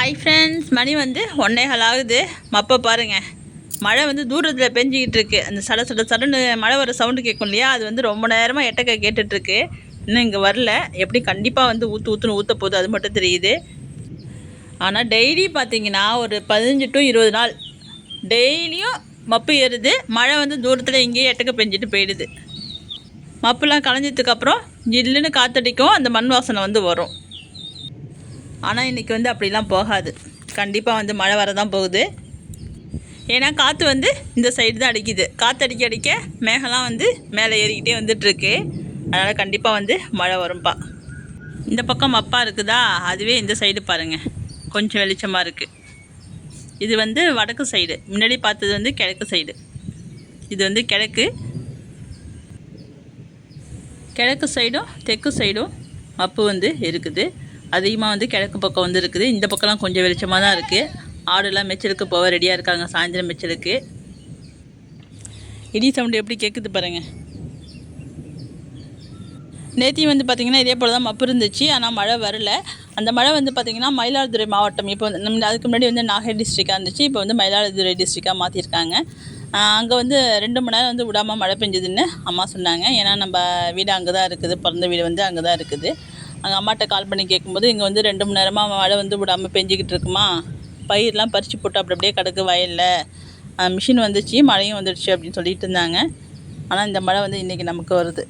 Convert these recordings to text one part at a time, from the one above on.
Hi friends மணி வந்து ஒன்னேகால் ஆகுது மப்பை பாருங்கள் மழை வந்து தூரத்தில் பெஞ்சிக்கிட்டு இருக்கு. அந்த சட சட சடன்னு மழை வர சவுண்டு கேட்கும் இல்லையா? அது வந்து ரொம்ப நேரமாக எட்டக்க கேட்டுட்ருக்கு இன்னும் இங்கே வரல. எப்படி கண்டிப்பாக வந்து ஊற்று ஊற்றுன்னு ஊற்ற போகுது அது மட்டும் தெரியுது. ஆனால் டெய்லி பார்த்தீங்கன்னா ஒரு பதினஞ்சு டு இருபது நாள் டெய்லியும் மப்பு ஏறுது. மழை வந்து தூரத்தில் இங்கேயே எட்டக்க பெஞ்சிட்டு போயிடுது. மப்புலாம் களைஞ்சதுக்கப்புறம் ஜில்லுன்னு காத்தடிக்கும். அந்த மண் வாசனை வந்து வரும். ஆனால் இன்றைக்கி வந்து அப்படிலாம் போகாது. கண்டிப்பாக வந்து மழை வரதான் போகுது. ஏன்னா காற்று வந்து இந்த சைடு தான் அடிக்குது. காற்று அடிக்க அடிக்க மேகம்லாம் வந்து மேலே ஏறிக்கிட்டே வந்துட்டுருக்கு. அதனால் கண்டிப்பாக வந்து மழை வரும்பா. இந்த பக்கம் மப்பா இருக்குதா? அதுவே இந்த சைடு பாருங்கள் கொஞ்சம் வெளிச்சமாக இருக்குது இது வந்து வடக்கு சைடு முன்னாடி பார்த்தது வந்து கிழக்கு சைடு இது வந்து கிழக்கு. கிழக்கு சைடும் தெற்கு சைடும் மப்பு வந்து இருக்குது. அதிகமாக வந்து கிழக்கு பக்கம் வந்து இருக்குது. இந்த பக்கம்லாம் கொஞ்சம் வெளிச்சமாக தான் இருக்குது ஆடுலாம் மெச்சலுக்கு போக ரெடியாக இருக்காங்க. சாயந்தரம் மெச்சலுக்கு இடி சவுண்டு எப்படி கேட்குது பாருங்கள் நேத்தி வந்து பார்த்திங்கன்னா இதே போல் தான் மப்பு இருந்துச்சு. ஆனால் மழை வரல. அந்த மழை வந்து பார்த்திங்கன்னா மயிலாடுதுறை மாவட்டம். இப்போ வந்து நம்ம அதுக்கு முன்னாடி வந்து நாகை டிஸ்ட்ரிக்டாக இருந்துச்சு. இப்போ வந்து மயிலாடுதுறை டிஸ்ட்ரிக்டாக மாற்றிருக்காங்க அங்கே வந்து ரெண்டு மணி நேரம் வந்து விடாமல் மழை பெஞ்சதுன்னு அம்மா சொன்னாங்க. ஏன்னா நம்ம வீடு அங்கே தான் இருக்குது. பிறந்த வீடு வந்து அங்கே தான் இருக்குது. அங்கே அம்மாட்ட கால் பண்ணி கேட்கும்போது இங்கே வந்து ரெண்டு மணி நேரமாக மழை வந்து விடாமல் பெஞ்சிக்கிட்டு இருக்குமா? பயிரெலாம் பறித்து போட்டு அப்படி அப்படியே கிடக்கு வயலில். மிஷின் வந்துச்சு மழையும் வந்துடுச்சு அப்படின்னு சொல்லிட்டு இருந்தாங்க. ஆனால் இந்த மழை வந்து இன்றைக்கி நமக்கு வருது.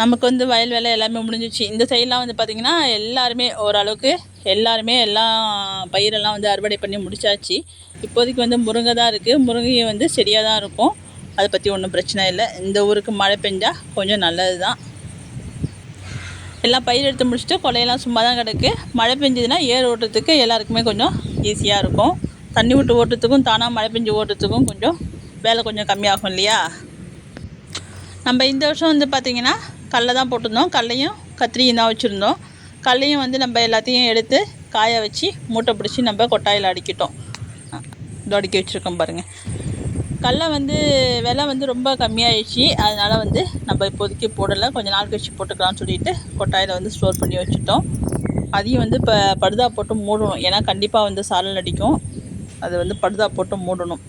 நமக்கு வந்து வயல் வேலை எல்லாமே முடிஞ்சிச்சு. இந்த சைட்லாம் வந்து பார்த்திங்கன்னா எல்லாருமே ஓரளவுக்கு எல்லாருமே எல்லாம் பயிரெல்லாம் வந்து அறுவடை பண்ணி முடிச்சாச்சு. இப்போதைக்கு வந்து முருங்கை தான் இருக்குது முருங்கையை வந்து செடியாக தான் இருக்கும். அதை பற்றி ஒன்றும் பிரச்சனை இல்லை. இந்த ஊருக்கு மழை பெஞ்சால் கொஞ்சம் நல்லது தான் எல்லாம் பயிர் எடுத்து முடிச்சுட்டு கொலையெல்லாம் சும்மா தான் கிடக்கு. மழை பெஞ்சதுன்னா ஏர் ஓட்டுறதுக்கு எல்லாருக்குமே கொஞ்சம் ஈஸியாக இருக்கும். தண்ணி விட்டு ஓட்டுறதுக்கும் தானாக மழை பெஞ்சு ஓட்டுறதுக்கும் கொஞ்சம் வேலை கொஞ்சம் கம்மியாகும் இல்லையா? நம்ம இந்த வருஷம் வந்து பார்த்திங்கன்னா கடல தான் போட்டிருந்தோம். கடலையும் கத்திரியும் தான் வச்சுருந்தோம். கடலையும் வந்து நம்ம எல்லாத்தையும் எடுத்து காய வச்சு மூட்டை பிடிச்சி நம்ம கொட்டாயில் அடிக்கிட்டோம். இதோ அடுக்கி வச்சுருக்கோம் பாருங்கள் கடல வந்து விலை வந்து ரொம்ப கம்மியாயிடுச்சு. அதனால் வந்து நம்ம இப்போதைக்கு போடலை. கொஞ்சம் நாள் கழிச்சு போட்டுக்கலாம்னு சொல்லிட்டு கொட்டாயில் வந்து ஸ்டோர் பண்ணி வச்சுட்டோம். அதையும் வந்து இப்போ படுதா போட்டு மூடணும். ஏன்னா கண்டிப்பாக வந்து சாரல் அடிக்கும். அது வந்து படுதா போட்டு மூடணும்.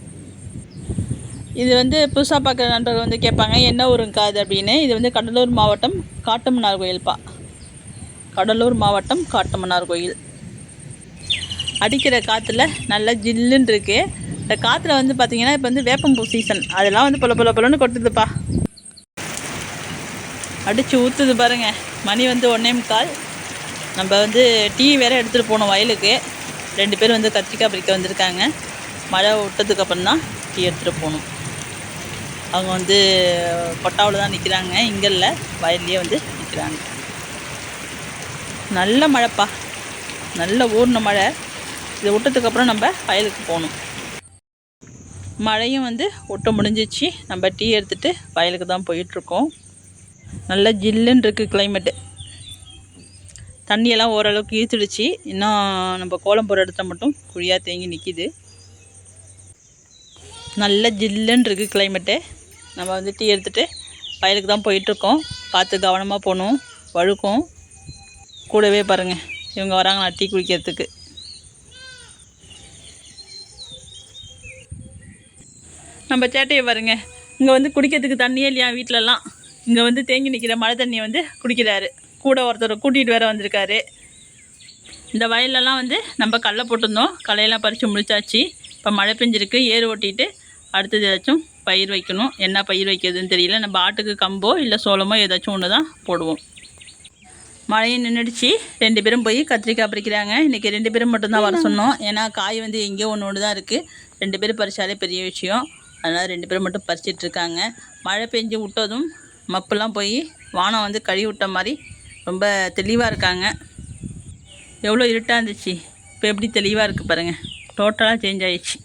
இது வந்து புதுசாக பார்க்குற நண்பர்கள் வந்து கேட்பாங்க என்ன ஊருங்கா அது அப்படின்னு. இது வந்து கடலூர் மாவட்டம் காட்டுமன்னார் கோயில்ப்பா கடலூர் மாவட்டம் காட்டுமன்னார் கோயில். அடிக்கிற காற்றுல நல்லா ஜில்லுன்னு இருக்குது இந்த காற்றுல வந்து பார்த்தீங்கன்னா இப்போ வந்து வேப்பம்பூ சீசன் அதெல்லாம் வந்து பொல பொல பொலன்னு கொட்டுதுப்பா. அடித்து ஊற்றுது பாருங்கள் மணி வந்து ஒன்றே முக்கால். நம்ம வந்து டீ வேற எடுத்துகிட்டு போனோம் வயலுக்கு. ரெண்டு பேர் வந்து கத்திரிக்காய் பறிக்க வந்திருக்காங்க. மழை விட்டதுக்கப்புறம் தான் டீ எடுத்துகிட்டு போகணும் அவங்க வந்து கொட்டாவில் தான் நிற்கிறாங்க இங்கே இல்லை வயல்லையே வந்து நிற்கிறாங்க நல்ல மழைப்பா. நல்ல ஊர்ன மழை. இதை விட்டதுக்கப்புறம் நம்ம வயலுக்கு போகணும். மழையும் வந்து ஒட்ட முடிஞ்சிச்சு. நம்ம டீ எடுத்துகிட்டு வயலுக்கு தான் போயிட்டுருக்கோம். நல்ல ஜில்லுன்னு இருக்குது கிளைமேட்டு தண்ணியெல்லாம் ஓரளவுக்கு ஈர்த்துடுச்சு இன்னும் நம்ம கோலம் போகிற இடத்துல மட்டும் குழியாக தேங்கி நிற்கிது நல்ல ஜில்லுன்னு இருக்குது கிளைமேட்டு நம்ம வந்து டீ எடுத்துகிட்டு வயலுக்கு தான் போயிட்டுருக்கோம். பார்த்து கவனமாக போகணும். வழுக்கும். கூடவே பாருங்கள் இவங்க வராங்களா டீ குடிக்கிறதுக்கு. நம்ம சேட்டையை பாருங்க. இங்கே வந்து குடிக்கிறதுக்கு தண்ணியே இல்லையா வீட்டிலலாம் இங்கே வந்து தேங்கி நிற்கிற மழை தண்ணியை வந்து குடிக்கிறாரு. கூட ஒருத்தர் கூட்டிகிட்டு வேற வந்திருக்காரு. இந்த வயல்லலாம் வந்து நம்ம கடலை போட்டிருந்தோம். களையெல்லாம் பறித்து முடிச்சாச்சு இப்போ மழை பெஞ்சிருக்கு. ஏர் ஓட்டிட்டு அடுத்தது ஏதாச்சும் பயிர் வைக்கணும். என்ன பயிர் வைக்கிறதுன்னு தெரியல. நம்ம ஆட்டுக்கு கம்போ இல்லை சோளமோ ஏதாச்சும் ஒன்று தான் போடுவோம். மழையும் நின்றுடுச்சு ரெண்டு பேரும் போய் கத்திரிக்காய் பறிக்கிறாங்க. இன்றைக்கி ரெண்டு பேரும் மட்டும்தான் வர சொன்னோம். ஏன்னா காய் வந்து எங்கேயோ ஒன்று ஒன்று தான் இருக்குது ரெண்டு பேரும் பறிச்சாலே பெரிய விஷயம். அதனால் ரெண்டு பேரும் மட்டும் பறிச்சிட்டு இருக்காங்க. மழை பெஞ்சு விட்டதும் மப்புலாம் போய் வானம் வந்து கழுவி விட்ட மாதிரி ரொம்ப தெளிவாக இருக்காங்க. எவ்வளோ இருட்டாக இருந்துச்சு. இப்போ எப்படி தெளிவாக இருக்குது பாருங்கள் டோட்டலாக சேஞ்ச் ஆயிடுச்சு.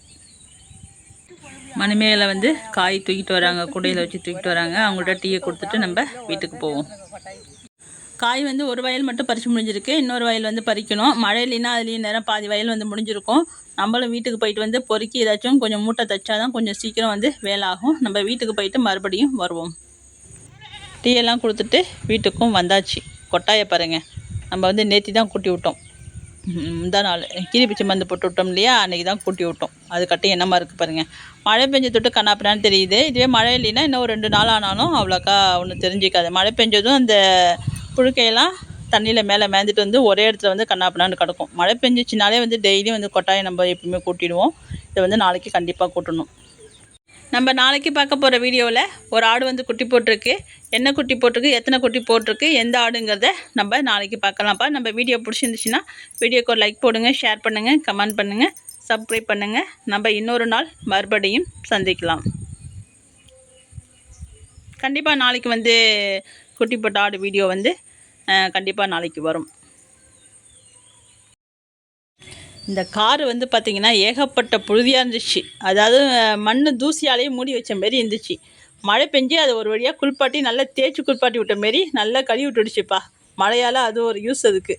மணிமேலை வந்து காய் தூக்கிட்டு வராங்க குடையில் வச்சு தூக்கிட்டு வராங்க. அவங்கள்ட்ட டீயை கொடுத்துட்டு நம்ம வீட்டுக்கு போவோம். காய் வந்து ஒரு வயல் மட்டும் பறித்து முடிஞ்சிருக்கு. இன்னொரு வயல் வந்து பறிக்கணும். மழை இல்லைன்னா அதுலேயும் நேரம் பாதி வயல் வந்து முடிஞ்சிருக்கும். நம்மளும் வீட்டுக்கு போயிட்டு வந்து பொறுக்கி ஏதாச்சும் கொஞ்சம் மூட்டை தைச்சா தான் கொஞ்சம் சீக்கிரம் வந்து வேலை ஆகும் நம்ம வீட்டுக்கு போயிட்டு மறுபடியும் வருவோம். டீயெல்லாம் கொடுத்துட்டு வீட்டுக்கும் வந்தாச்சு. கொட்டாயை பாருங்க. நம்ம வந்து நேற்றி தான் கூட்டி விட்டோம். இந்த நாள். கீரி பிச்சை மருந்து போட்டு விட்டோம் இல்லையா? அன்றைக்கி தான் கூட்டி விட்டோம். அது கட்டி என்னமா இருக்குது பாருங்கள் மழை பெஞ்ச தொட்டு கண்ணாப்பிடான்னு தெரியுது. இதுவே மழை இல்லைன்னா இன்னும் ரெண்டு நாள் ஆனாலும் அவ்வளோக்கா ஒன்றும் தெரிஞ்சிக்காது. மழை பெஞ்சதும் அந்த புழுக்கையெல்லாம் தண்ணியில் மேலே மேய்ந்துட்டு வந்து ஒரே இடத்துல வந்து கண்ணாப்பினான்னு கிடக்கும். மழை பெஞ்சிச்சினாலே வந்து டெய்லியும் வந்து கொட்டாயை நம்ம எப்பவுமே கூட்டிடுவோம். இதை வந்து நாளைக்கு கண்டிப்பாக கூட்டணும். நம்ம நாளைக்கு பார்க்க போகிற வீடியோவில் ஒரு ஆடு வந்து குட்டி போட்டிருக்கு. என்ன குட்டி போட்டிருக்கு எத்தனை குட்டி போட்டிருக்கு எந்த ஆடுங்கிறத நம்ம நாளைக்கு பார்க்கலாம்ப்பா. நம்ம வீடியோ பிடிச்சிருந்துச்சுன்னா வீடியோக்கு ஒரு லைக் போடுங்க ஷேர் பண்ணுங்கள் கமெண்ட் பண்ணுங்கள் சப்ஸ்கிரைப் பண்ணுங்கள் நம்ம இன்னொரு நாள் மறுபடியும் சந்திக்கலாம். கண்டிப்பாக நாளைக்கு வந்து குட்டி போட்ட ஆடு வீடியோ வந்து கண்டிப்பாக நாளைக்கு வரும். இந்த கார் வந்து பார்த்திங்கன்னா ஏகப்பட்ட புழுதியாக இருந்துச்சு. அதாவது மண் தூசியாலேயே மூடி வச்ச மாரி இருந்துச்சு. மழை பெஞ்சு அதை ஒரு வழியாக குளிப்பாட்டி நல்லா தேய்ச்சி குளிப்பாட்டி விட்ட மாரி நல்லா கழுவி விட்டுடுச்சுப்பா. மழையால் அது ஒரு யூஸ் அதுக்கு.